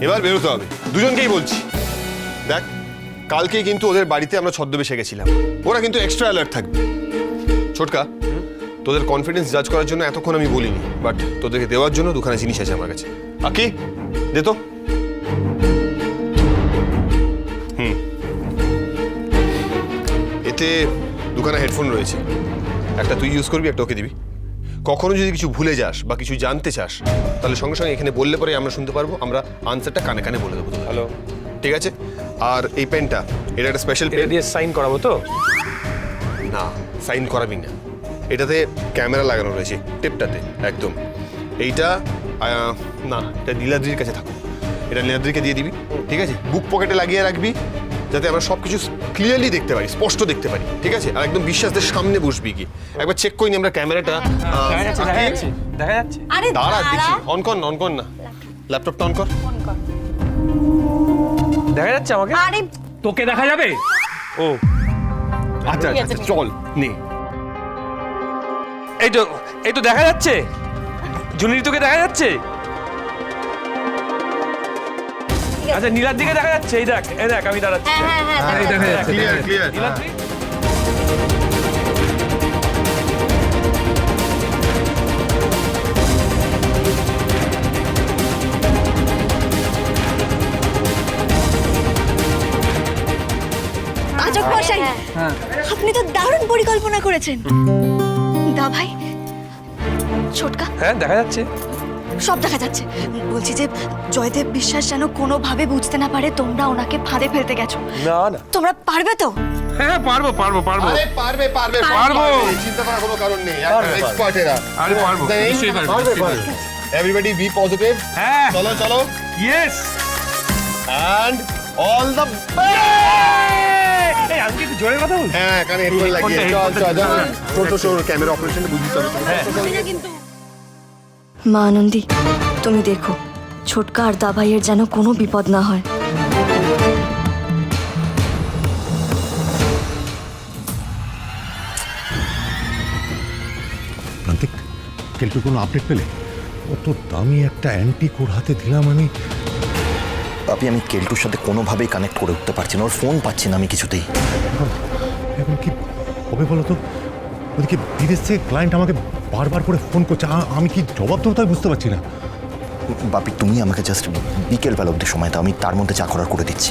এবার বেরোতে হবে। দুজনকেই বলছি। দেখ, কালকেই কিন্তু ওদের বাড়িতে আমরা ছদ্মবেশে গেছিলাম। ওরা কিন্তু এক্সট্রা অ্যালার্ট থাকবে। ছোটকা, তোদের কনফিডেন্স জাজ করার জন্য এতক্ষণ আমি বলিনি বাট তোদেরকে দেওয়ার জন্য দুখানা জিনিস আছে আমার কাছে। আকি দে তো। হুম। এতে দুখানা হেডফোন রয়েছে। একটা তুই ইউজ করবি, একটা ওকে দিবি। কখনো যদি কিছু ভুলে যাস বা কিছু জানতে চাস তাহলে সঙ্গে সঙ্গে এখানে বললে পরে আমরা শুনতে পারব আমরা আনসারটা কানে কানে বলে দেবো। হ্যালো। ঠিক আছে? আর এই পেনটা এটা একটা স্পেশাল পেন দিয়ে সাইন করাবো তো? না সাইন করাবি না। এটাতে ক্যামেরা লাগানো রয়েছে টেপটাতে একদম। এইটা না এটা নীলাদ্রির কাছে থাকুক। এটা নীলাদ্রিকে দিয়ে দিবি ঠিক আছে? বুক পকেটে লাগিয়ে রাখবি যাতে আমরা সব কিছু ক্লিয়ারলি দেখতে পারি স্পষ্ট দেখতে পারি ঠিক আছে? আর একদম বিশ্বাসদের সামনে বসবি কি একবার চেক করি আমরা ক্যামেরাটা। দেখা যাচ্ছে দেখা যাচ্ছে আরে দাঁড়া দেখছি অন কর না অন কর না। ল্যাপটপটা অন কর। দেখা যাচ্ছে আমাকে? আরে তোকে দেখা যাবে? ও। আচ্ছা আচ্ছা আচ্ছা, চল নে। এই তো এই তো দেখা যাচ্ছে? জুনির তোকে দেখা যাচ্ছে? আচ্ছা নীলার দিকে দেখা যাচ্ছে এই দেখ এই দেখ আমি দাঁড়াচ্ছি। হ্যাঁ হ্যাঁ হ্যাঁ এই দেখা যাচ্ছে ক্লিয়ার ক্লিয়ার নীলাদ্রি? মশাই আপনি তো দারুণ পরিকল্পনা করেছেন। দা ভাই ছোটকা। হ্যাঁ দেখা যাচ্ছে। সব দেখা যাচ্ছে। বলছি যে জয়দেব বিশ্বাস যেন কোনোভাবে বুঝতে না পারে তোমরা ওনাকে ফাঁদে ফেলতে গেছো। না না। তোমরা পারবে তো? হ্যাঁ পারব পারব পারব। আরে পারবে পারবে পারব। চিন্তা করার কোনো কারণ নেই। এক্সপার্ট এরা আরে পারব। নিশ্চয়ই পারব পারব এভরিবডি বি পজিটিভ হ্যাঁ। চলো চলো। ইয়েস অ্যান্ড অল দ্য এই আমি কি জোরে কথা বলছি? হ্যাঁ কানে হেডফোন লাগিয়ে। চল চল চল। ছোট ছোট ক্যামেরা অপারেশনটা বুঝতে হবে মা আনন্দি তুমি দেখো ছোটকা আর দা ভাইয়ের যেন কোনো বিপদ না হয়। প্রান্তিক কেলটু কোনো আপডেট পেলে? অত দামি একটা অ্যান্টিক ওর হাতে দিলাম আমি। আপনি আমি কেলটুর সাথে কোনোভাবেই কানেক্ট করে উঠতে পারছি না ওর ফোন পাচ্ছি না আমি কিছুতেই। এখন এখন কি হবে বলো তো? ওদিকে বিদেশ থেকে ক্লায়েন্ট আমাকে বারবার করে ফোন করছে। আমি কি জবাব দেবো তাই বুঝতে পারছি না। বাপি তুমি আমাকে জাস্ট বিকেল বেলা অব্দি সময় দাও আমি তার মধ্যে চা করার করে দিচ্ছি।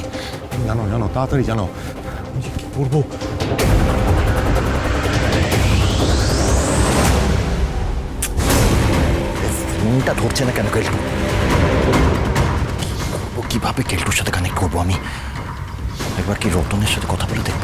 জানো জানো তাড়াতাড়ি জানো। আমি কি করব? ফোনটা ধরছে না কেন কেলটু? কীভাবে কেলটুর সাথে কানেক্ট করব আমি? একবার কি রতনের সাথে কথা বলে দেখব?